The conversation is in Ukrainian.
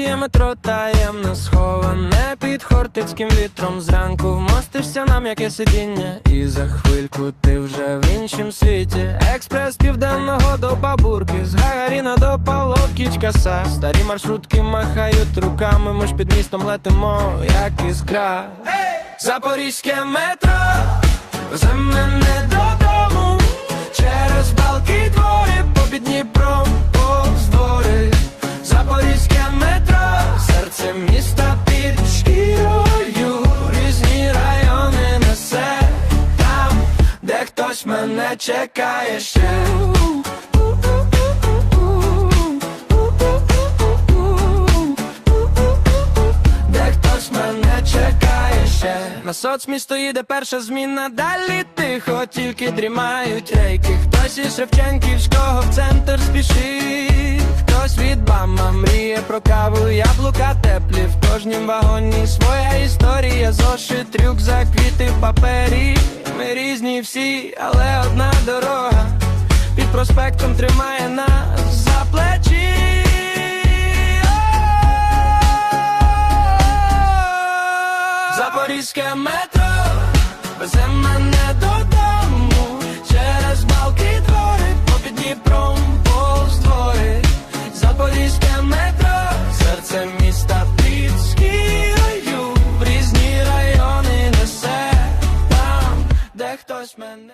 метро таємно сховане під хортицьким вітром зранку вмостишся на м'яке сидіння, і за хвильку ти вже в іншім світі. Експрес південного до бабурки, з Гагаріна до Павловки Чкаса. Старі маршрутки махають руками, ми ж під містом летимо, як іскра. Запорізьке метро, везе мене хтось мене чекає ще. Де хтось мене чекає ще На соцмісто їде перша зміна, далі тихо, тільки дрімають рейки. Хтось із Шевченківського в центр спішить, хтось від бама мріє про каву, яблука теплі в кожнім вагоні своя історія, зошит, рюкзак, квіти папері. Ми різні всі, але одна дорога. Під проспектом тримає нас за плечі. Запорізьке метро. Мене horsemen.